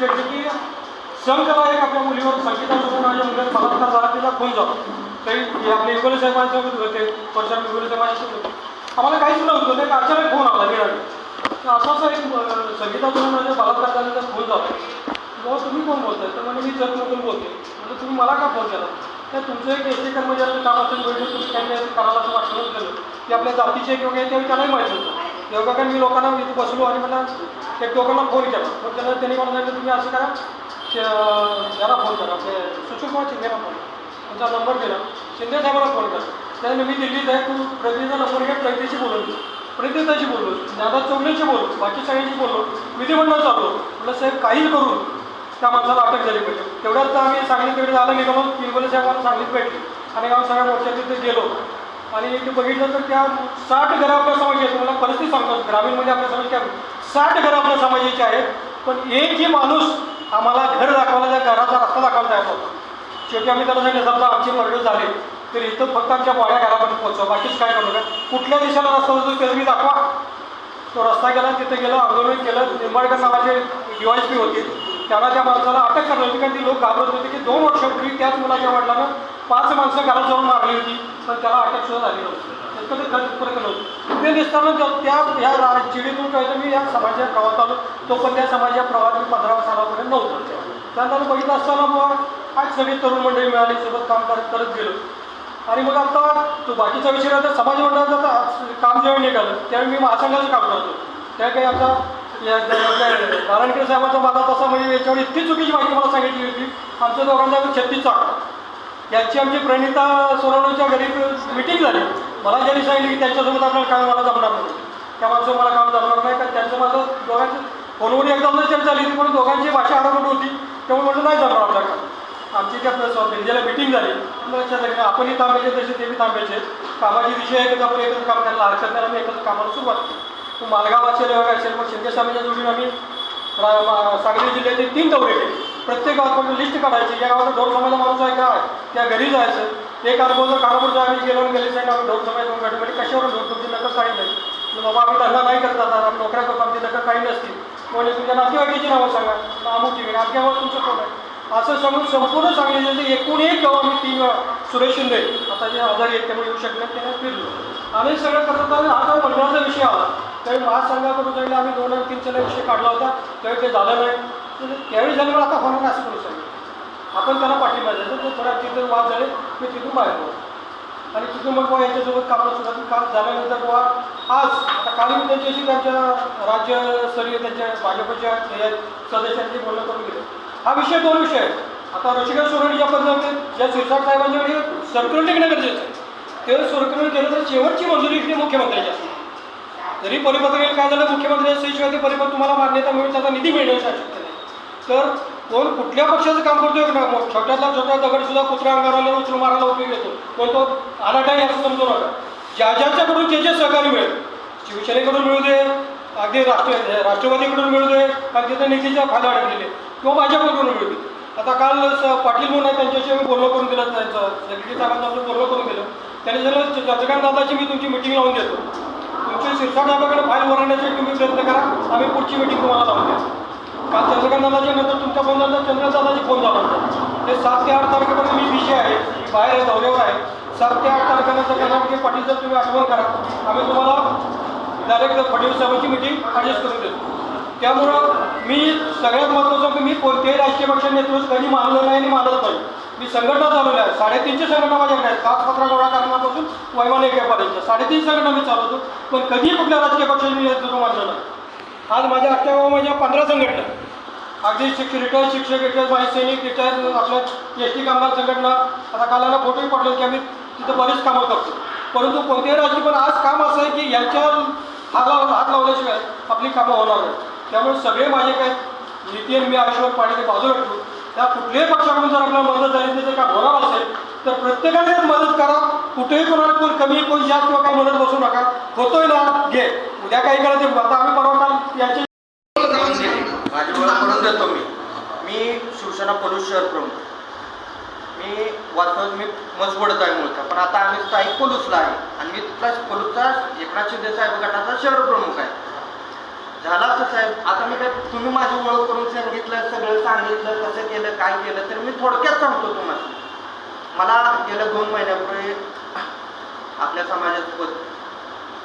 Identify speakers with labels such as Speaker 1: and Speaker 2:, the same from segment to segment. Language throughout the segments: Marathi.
Speaker 1: परिस्थिती घडली की समजावा आपल्या मुलीवर संगीतासोबत माझ्या मुलीवर बलात्कार झाला तिला खून झाला. तरी आपले इंगोले साहेबांसोबत होते परशुराम इंगोले साहेबांसोबत होते. आम्हाला काहीच नव्हतं. ते अचानक फोन आला मिळाली तर एक अं, संगीतासोबत माझ्या म्हणजे बलात्कार झाल्याचा खून झाला. मग तुम्ही कोण बोलताय? तर म्हणजे मी जगमधून बोलते म्हणजे तुम्ही मला का फोन केला? तर तुमचं एक एस टी कर्मचाऱ्याचं काम असेल बैठक तुम्ही त्यांनी करायला असं वाटलं केलं. की आपल्या जातीचे एक योग्य आहे त्यावेळी त्यालाही माहिती होतं. योगा कारण मी लोकांना इथे बसलो आणि मला त्या दोघांना फोन केला. मग त्याला त्यांनी मला सांगितलं तुम्ही असं करा याला फोन करा आपले सुशील कुमार शिंदेला फोन तुमचा त्यांचा नंबर दिला शिंदे साहेबाला फोन करा त्याने मी दिल्लीत आहे तू प्रतिनिधीचा नंबर घ्या प्रगतीशी बोलून प्रतिताशी बोललो. दादा चौगलेशी बोललो. बाकी सगळ्यांशी बोललो. विधिमंडळ चाललो म्हटलं साहेब काही करून त्या माणसाला अटक झाली पाहिजे. तेवढ्याच आम्ही सांगली तिकडे झालं निघालो. किरगोले साहेबांना सांगलीत भेटली. आणि आम्ही सगळ्या मोर्चात तिथे गेलो. आणि ते बघितलं तर त्या साठ घरं आपल्या समाजाची आहेत तुम्हाला परिस्थिती सांगतो. ग्रामीणमध्ये आपल्या समाज काय साठ घर आपल्या समाजाचे आहेत. पण एकही माणूस आम्हाला घर दाखवायला त्या घराचा रस्ता दाखवायला तयार नव्हता. शेवटी आम्ही त्याला सांगितलं समजा आमची मर्डर झाली तर इथं फक्त आमच्या बॉड्या घरापर्यंत पोहोचवा. बाकीच काय करू नका. कुठल्या दिशेला रस्ता होतो ते तुम्ही दाखवा. तो रस्ता गेला तिथे गेलं आंदोलन केलं. निंबाळकर नावाचे यू एस पी होते. त्यांना त्या माणसाला अटक करण्यात होती कारण ती लोक घाबरत होते की दोन वर्षापूर्वी त्याच मुलाच्या वडिलांना पाच माणसं घरात जाऊन मारली होती. पण त्याला अटक सुद्धा झाली नव्हती. इतकं ते प्रकरण ते दिसताना त्या ह्या चिडीतून कळतो मी या समाजाच्या प्रवाहात आलो तो पण त्या समाजाच्या प्रवाहात मी पंधरा सालापर्यंत नव्हतो त्यानंतर बघितलं असताना बुवा आज सगळी तरुण मंडळी मिळाली सोबत काम करत करत गेलो आणि मग आता तो बाकीचा विषय आता समाज मंडळाचं आता काम जेव्हा निघालं त्यावेळी मी महासंघाचं काम करतो त्या काही आता नारायणकर साहेबांचा माझा तसा म्हणजे याच्यावर इतकी चुकीची माहिती मला सांगितली होती आमच्या दोघांचा छत्तीसचा आकडा याची आमची प्रणिता सोनवणीच्या घरी मिटिंग झाली. मला ज्यांनी सांगितलं की त्यांच्यासोबत आपल्याला काम मला जमणार नाही. त्या माणसं मला काम जमणार नाही कारण त्यांचं माझं दोघांचं फोनवर एकदा चर्चा झाली होती पण दोघांची भाषा आडवट होती. त्यामुळे म्हटलं नाही जमणार आपल्याला. आमची त्या ज्याला मिटिंग झाली लक्षात आलं की आपणही थांबायचे तसे ते बी थांबायचे. कामाची दिशा एकच आपण एकच काम करायला हरकत नाही आम्ही एकच कामाला सुरुवात केली मालगाव असेल वगैरे असेल मग शिंदे साहेबांच्या जोडीने आम्ही रा- मा- सांगली जिल्ह्याचे तीन दौरे केले. प्रत्येक गावात लिस्ट काढायची? या गावात दोन समाजा माणूस आहे काय त्या घरी जायचं. एक अनुभव जर कानापूरचा आम्ही गेलो आणि गेले साहेब आम्ही ढोर समाज भेटू म्हणजे कशावर ढोर तुमची नकल काही नाही? तर बाबा आम्ही धंदा नाही करत आता आम्ही नोकऱ्या करतो आमची नकल काही नसती म्हणजे तुमच्या नातेवाईकाची नावं सांगा. अमुक ठिकाणी आमच्यावर तुमचं कोण आहे? असं सांगून संपूर्ण सांगितलं तर एकूण एक गाव आम्ही तीन वेळा. सुरेश शिंदे. आता जे आजारी आहेत त्यामुळे येऊ शकले त्यांना फिरलो. आम्ही सगळं करत होता. हा जो मंडळाचा विषय आला. त्यावेळी महासंघाकडून ज्यावेळी आम्ही दोन तीन तीनचा विषय काढला होता. त्यावेळी ते झालं नाही. त्यावेळी झालं आता होणार नाही असं करू सांगितलं. आपण त्याला पाठिंबा द्यायचा तो थोडा तिथून वाद झाले मी तिथून बाहेर होतो आणि तिथून मग बुवा यांच्यासोबत कामाला सुरुवात काम झाल्यानंतर बुवा आज आता काल मी त्यांच्याशी त्यांच्या राज्यस्तरीय त्यांच्या भाजपच्या सदस्यांची बोलणं करून गेले. हा विषय दोन विषय आहे आता ऋषिकेश सोरणी ज्या पद्धतीने ज्या शिरसाट साहेबांच्या वेळी सर्क्युलर निघणं गरजेचं आहे. ते सर्क्युलर केलं तर शेवटची मंजुरी ही मुख्यमंत्र्याची असते. जरी परिपत्र काय झालं मुख्यमंत्री सहीशिवाय ते परिपत्र तुम्हाला मान्यता मिळून त्याचा निधी मिळण्याची शक्यता नाही. तर कोण कुठल्या पक्षाचं काम करतोय का मग छोट्यातला छोटा दगड सुद्धा कुत्रा अंगाराला उचलून मारायला उपयोग येतो. कोण तो आलाटाही असं समजू नका. ज्या ज्याच्याकडून जे जे सहकार्य मिळेल शिवसेनेकडून मिळू दे अगदी राष्ट्र राष्ट्रवादीकडून मिळू दे अगदी त्या निधीच्या फायदा अडकलेले. किंवा भाजपकडून मिळू दे. आता काल स- पाटील म्हणून आहे त्यांच्याशी आम्ही बोलणं करून दिलं त्यांचं सेक्रेटरी साहेबांचं आपलं बोलणं करून दिलं. त्याने झालं चंद्रकांत दादाची मी तुमची मिटिंग लावून देतो. तुमची शिरसाट साहेबाकडे फाईल वरण्यासाठी तुम्ही प्रयत्न करा आम्ही पुढची मिटिंग तुम्हाला लावून देतो. काल चंद्रकांत नंतर तुमच्या फोन झाला चंद्रकांत फोन झाला होता ते सात ते आठ तारखेपर्यंत मी विषय आहे. बाहेर आहे दौऱ्यावर आहे. सात ते आठ तारखेनंतर कर्नाटकी पाटील जर तुम्ही आठवण करा. आम्ही तुम्हाला डायरेक्ट फडणवीस साहेबांची मिटिंग ॲडजस्ट करून देतो. त्यामुळं मी सगळ्यात महत्त्वाचं की मी कोणत्याही राजकीय पक्षाचे नेतृत्व कधी मानलं नाही आणि मानत नाही. मी संघटना चालवल्या आहे साडेतीनशे संघटना माझ्याकडे आहेत. कागदपत्र गोळा कारणापासून वैमानिक व्यापाऱ्यांच्या. साडेतीन संघटना मी चालवतो. पण कधी कुठल्या राजकीय पक्षाचे मी नेतृत्व मानलं नाही. आज माझ्या अठ्ठावन्न माझ्या म्हणजे पंधरा संघटना. अगदी शिक्ष रिटायर शिक्षक रिटायर माहिती सैनिक रिटायर आपल्या एस टी कामगार संघटना. आता कालाला फोटोही पडले की आम्ही तिथं बरीच कामं करतो. परंतु कोणत्याही राजकीय पण आज काम असं आहे की यांच्यावर हाला हात लावल्याशिवाय आपली कामं होणार नाही त्यामुळे सगळे माझे काय नीती आणि मी आयुष्यभर पाणी ते बाजूला ठेवू. त्या कुठल्याही पक्षाकडून जर आपल्याला मदत झाली तर काय होणार असेल तर प्रत्येकाने मदत करा. कुठेही कोणाला कोण कमी कोण जास्त किंवा काय मदत बसू नका. होतोय ना? घे. उद्या काही करायचं आता आम्ही परवा याचे
Speaker 2: करून देतो मी. मी शिवसेना पोलीस शहर प्रमुख. मी वाचवत मी मजबडत आहे मूळचा पण आता आम्ही स्थायिक पोलूसला आहे. आणि मी तिथला पोलूसचा एकनाथ शिंदे साहेब गटाचा शहर प्रमुख आहे. झाला असं साहेब. आता मी काय तुम्ही माझी ओळख करून सांगितलं सगळं सांगितलं कसं केलं काय केलं तर मी थोडक्यात सांगतो तुम्हाला. मला गेल्या दोन महिन्यापूर्वी आपल्या समाजात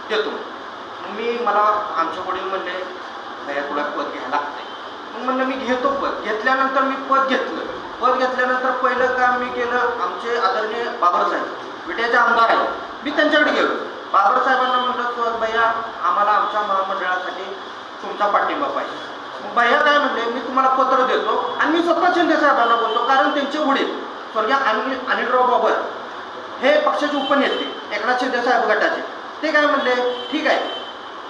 Speaker 2: देतो मी मला आमचे वडील म्हणले भैया तुला पद घ्यायला लागतंय. मग म्हणलं मी घेतो पद. घेतल्यानंतर मी पद घेतलं. पद घेतल्यानंतर पहिलं काम मी केलं आमचे आदरणीय बाबरसाहेब विट्याचे आमदार आहेत. मी त्यांच्याकडे गेलो. बाबरसाहेबांना म्हटलं सुहास भैया आम्हाला आमच्या महामंडळासाठी तुमचा पाठिंबा पाहिजे. मग भैया काय म्हणले मी तुम्हाला पत्र देतो आणि मी स्वतः शिंदे साहेबांना बोलतो कारण त्यांचे वडील स्वर्गीय अनिल अनिलराव बाबर हे पक्षाचे उपनेते एकनाथ शिंदे साहेब गटाचे ते काय म्हणले ठीक आहे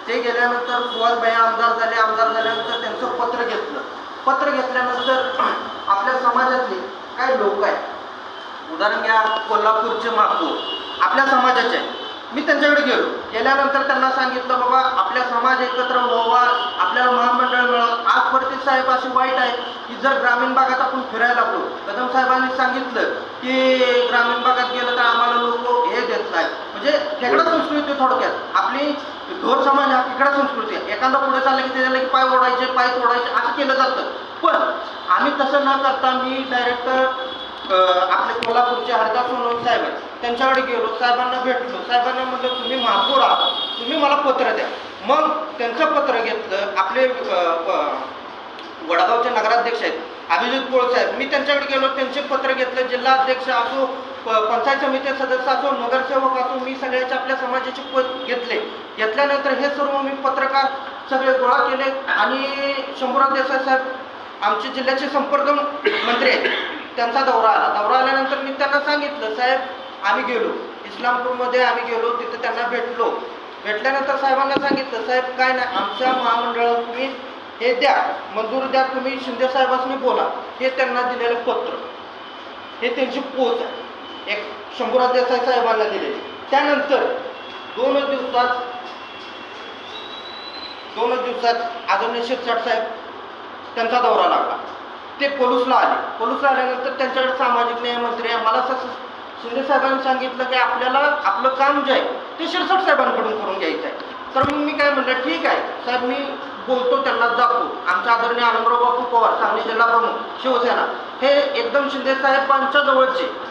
Speaker 2: ते गेल्यानंतर सुहास भाई आमदार झाले आमदार झाल्यानंतर त्यांचं पत्र घेतलं. पत्र घेतल्यानंतर आपल्या समाजातले काय लोक आहेत? उदाहरण घ्या कोल्हापूरचे महापौर आपल्या समाजाचे आहे मी त्यांच्याकडे गेलो. गेल्यानंतर त्यांना सांगितलं बाबा आपल्या समाज एकत्र व्हावा आपल्याला महामंडळ मिळावं. आज परिस्थिती साहेब अशी वाईट आहे की जर ग्रामीण भागात आपण फिरायला लागलो कदम साहेबांनी सांगितलं की ग्रामीण भागात गेलं तर आम्हाला लोक हे देत नाही म्हणजे खेकडा संस्कृती थोडक्यात. आपली ढोर समाज हा खेकडा संस्कृती आहे. एखादा पुढे चालला की त्याला की पाय ओढायचे पाय तोडायचे असं केलं जातं. पण आम्ही तसं न करता मी डायरेक्ट आपले कोल्हापूरचे हरदास सोनवणे साहेब आहेत. त्यांच्याकडे गेलो साहेबांना भेटलो. साहेबांना म्हटलं तुम्ही महापूर आहात तुम्ही मला पत्र द्या. मग त्यांचं पत्र घेतलं. आपले वडगावचे नगराध्यक्ष आहेत. अभिजित पोळ साहेब. मी त्यांच्याकडे गेलो त्यांचे पत्र घेतलं. जिल्हा अध्यक्ष असो पंचायत समिती सदस्य असो नगरसेवक असो मी सगळ्याचे आपल्या समाजाचे पद घेतले. घेतल्यानंतर हे सर्व मी पत्रकार सगळे गोळा केले आणि शंभूराव देसाई साहेब आमचे जिल्ह्याचे संपर्क मंत्री आहेत. त्यांचा दौरा आला. दौरा आल्यानंतर मी त्यांना सांगितलं साहेब आम्ही गेलो. इस्लामपूरमध्ये आम्ही गेलो. तिथे त्यांना भेटलो. भेटल्यानंतर साहेबांना सांगितलं साहेब काय नाही. आमच्या महामंडळात तुम्ही हे द्या. मंजूर द्या. तुम्ही शिंदे साहेबांनी बोला. हे त्यांना दिलेलं पत्र. हे त्यांची पोच आहे. एक शंभूराज देसाई साहेबांना दिले. त्यानंतर दोनच दिवसात दोनच दिवसात आदरणीय शिरसाट साहेब त्यांचा दौरा लागला. ते पोलूसला आले. पोलूसला आल्यानंतर त्यांच्याकडे सामाजिक न्याय मंत्री आहे. मला असं शिंदे साहेबांनी सांगितलं की आपल्याला आपलं काम जे आहे ते शिरसाट साहेबांकडून करून घ्यायचं आहे. तर मग मी काय म्हणलं ठीक आहे. साहेब मी बोलतो त्यांना जातो. आमच्या आदरणीय आनंदराव बापू पवार सांगली जिल्हा प्रमुख शिवसेना. हे एकदम शिंदे साहेबांच्या जवळचे.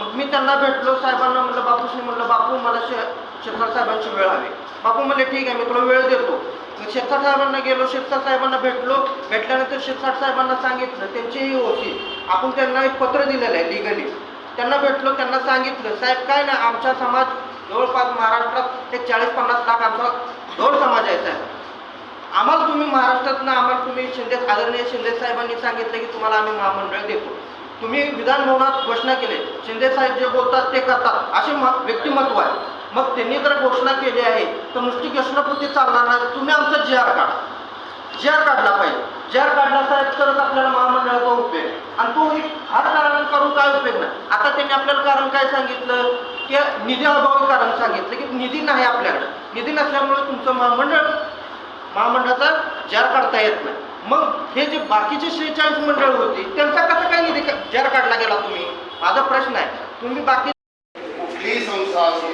Speaker 2: मग मी त्यांना भेटलो साहेबांना म्हटलं बापूशी म्हटलं बापू मला शे शिरसाट साहेबांची वेळ हवी. बापू म्हणले ठीक आहे मी तुला वेळ देतो. मग शेखर साहेबांना गेलो शिरसाट साहेबांना भेटलो. भेटल्यानंतर शिरसाट साहेबांना सांगितलं त्यांचीही होती आपण त्यांना एक पत्र दिलेलं आहे लिगली त्यांना भेटलो त्यांना सांगितलं साहेब काय ना आमचा समाज जवळपास महाराष्ट्रात ते चाळीस पन्नास लाख आमचा दोन समाज आहे साहेब. आम्हाला तुम्ही महाराष्ट्रातनं आम्हाला तुम्ही शिंदे आदरणीय शिंदे साहेबांनी सांगितलं की तुम्हाला आम्ही महामंडळ देतो. तुम्ही विधानभवनात घोषणा केली. शिंदे साहेब जे बोलतात ते करतात. असे व्यक्तिमत्व आहे. मग त्यांनी जर घोषणा केली आहे तर नुसती घोषणापुरती चालणार नाही. तुम्ही आमचा जी आर काढा. जी आर काढला पाहिजे. जी आर काढला साहेब तरच आपल्याला महामंडळाचा उपयोग आहे. आणि तो एक हार कारण करून काय उपयोग नाही. आता त्यांनी आपल्याला कारण काय सांगितलं? की निधी अभावी कारण सांगितलं की निधी नाही आपल्याकडे. निधी नसल्यामुळे तुमचं महामंडळ महामंडळाचा जार काढता येत नाही. मग हे जे बाकीचे शेहेचाळीस मंडळ होती त्यांचा कसा काय निधी जार काढला गेला तुम्ही? माझा प्रश्न आहे. तुम्ही बाकी
Speaker 3: कुठलीही संस्था असो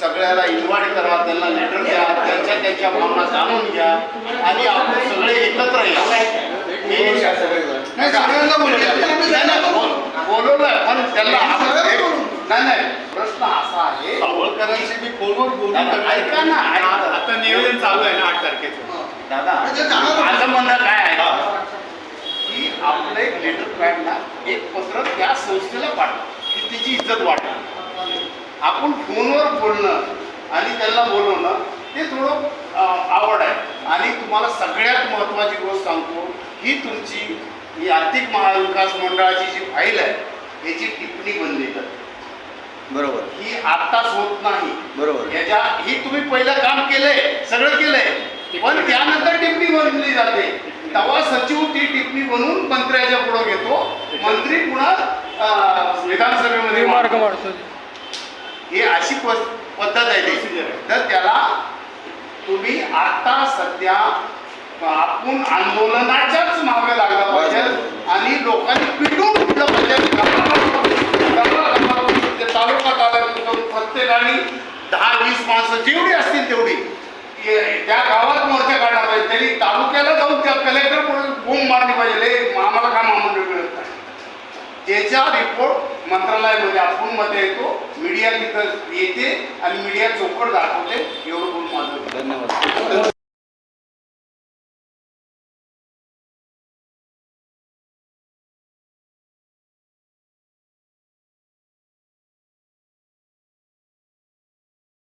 Speaker 3: सगळ्याला इन्व्हाइट करा त्यांना लेटर द्या त्यांच्या त्यांच्या भावना जाणून घ्या आणि आपण सगळे एकत्र या. हे- नाही सगळ्यांना बोलूया. नाही, नाही, बोल- बोलवलंय पण त्यांना नाही नाही प्रश्न असा आहे.
Speaker 4: सावळकरांशी मी फोनवर बोलून
Speaker 3: ऐका ना.
Speaker 4: आता नियोजन चालू आहे ना आठ तारखेचं.
Speaker 3: दादा माझं म्हणणं काय आहे? की आपलं एक लेटर पॅडला एक पत्र त्या संस्थेला पाठवा की तिची इज्जत वाटेल आपण फोनवर बोलणं आणि त्यांना बोलवणं ते थोडं आवड आहे. आणि तुम्हाला सगळ्यात महत्त्वाची गोष्ट सांगतो ही तुमची ही आर्थिक महाविकास मंडळाची जी फाईल आहे याची टिप्पणी बनली तर
Speaker 2: बरोबर.
Speaker 3: ही आत्ताच होत नाही.
Speaker 2: बरोबर.
Speaker 3: याच्या ही तुम्ही पहिलं काम केलंय बनवली जाते. तेव्हा सचिव ती टिप्पणी बनवून मंत्र्याच्या पुढे घेतो. मंत्री पुन्हा विधानसभेमध्ये
Speaker 1: मार्ग. मारतो
Speaker 3: ही अशी पद्धत आहे ती. तर त्याला तुम्ही आता सध्या आपण आंदोलनाच्याच मागे लागला पाहिजे. आणि लोकांनी कलेक्टर म्हणून बूम मारली पाहिजे. आम्हाला काय महामंडळ मिळत नाही. त्याचा रिपोर्ट मंत्रालयामध्ये अपूर्णमध्ये येतो. मीडिया तिथं येते आणि मीडिया चौकट दाखवते. एवढं बोलून माझं.
Speaker 2: धन्यवाद.